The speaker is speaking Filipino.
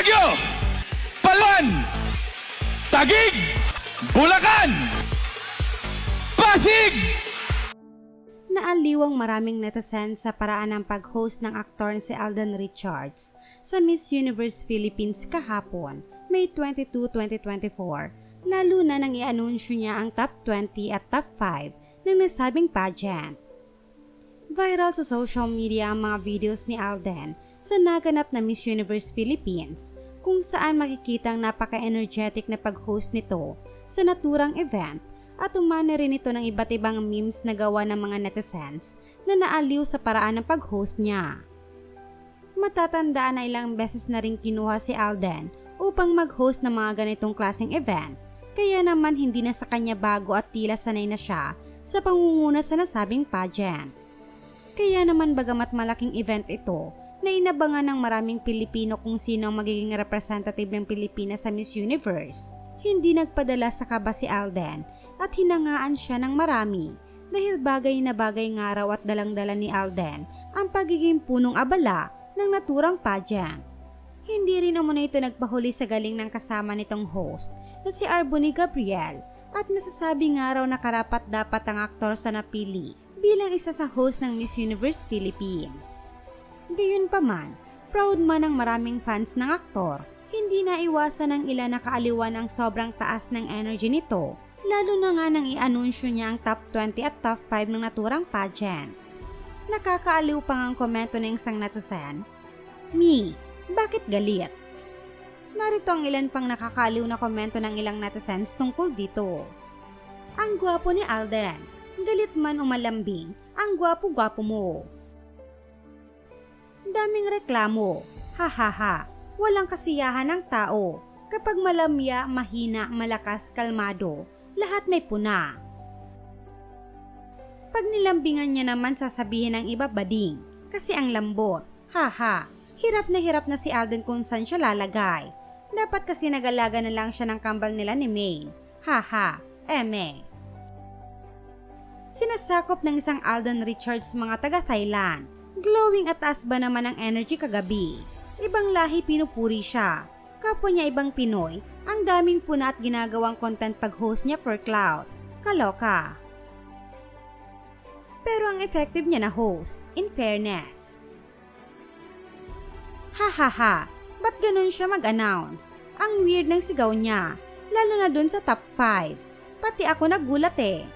Baguio, Palawan, Tagig, Bulacan, Pasig, Naaliw ang maraming netizens sa paraan ng pag-host ng aktor si Alden Richards sa Miss Universe Philippines kahapon, May 22, 2024, lalo na nang i-anunsyo niya ang top 20 at top 5 ng nasabing pageant. Viral sa social media ang mga videos ni Alden sa naganap na Miss Universe Philippines kung saan makikita ang napaka-energetic na pag-host nito sa naturang event at umani rin ito ng iba't ibang memes na gawa ng mga netizens na naaliw sa paraan ng pag-host niya. Matatandaan na ilang beses na rin kinuha si Alden upang mag-host ng mga ganitong klaseng event, kaya naman hindi na sa kanya bago at tila sanay na siya sa pangunguna sa nasabing pageant. Kaya naman bagamat malaking event ito, na inabangan ng maraming Pilipino kung sino ang magiging representative ng Pilipinas sa Miss Universe, hindi nagpadala sa kaba si Alden at hinangaan siya ng marami dahil bagay na bagay nga raw at dalang-dala ni Alden ang pagiging punong abala ng naturang pageant. Hindi rin umano ito nagpahuli sa galing ng kasama nitong host na si Arboni Gabriel at masasabi nga raw na karapat dapat ang aktor sa napili bilang isa sa host ng Miss Universe Philippines. Gayunpaman, proud man ang maraming fans ng aktor, hindi na iwasan ng ilan na kaaliwan ang sobrang taas ng energy nito, lalo na nga nang i-anunsyo niya ang top 20 at top 5 ng naturang pageant. Nakakaaliw pa ang komento ng isang netizen, Me, bakit galit? Narito ang ilan pang nakakaliw na komento ng ilang netizens tungkol dito. Ang gwapo ni Alden, galit man umalambing, ang gwapo-gwapo mo. Daming reklamo, ha ha ha, walang kasiyahan ng tao. Kapag malamya, mahina, malakas, kalmado, lahat may puna. Pag nilambingan niya naman sasabihin ng iba bading, kasi ang lambot, haha, hirap na hirap na si Alden kung saan siya lalagay. Dapat kasi nagalaga na lang siya ng kambal nila ni Maine, haha, eme. Sinasakop ng isang Alden Richards mga taga-Thailand. Glowing at taas ba naman ang energy kagabi? Ibang lahi pinupuri siya. Kapwa niya ibang Pinoy, ang daming puna at ginagawang content pag-host niya for cloud. Kaloka. Pero ang effective niya na host, in fairness. Ha ha ha, ba't ganun siya mag-announce? Ang weird ng sigaw niya, lalo na dun sa top 5. Pati ako nagulat eh.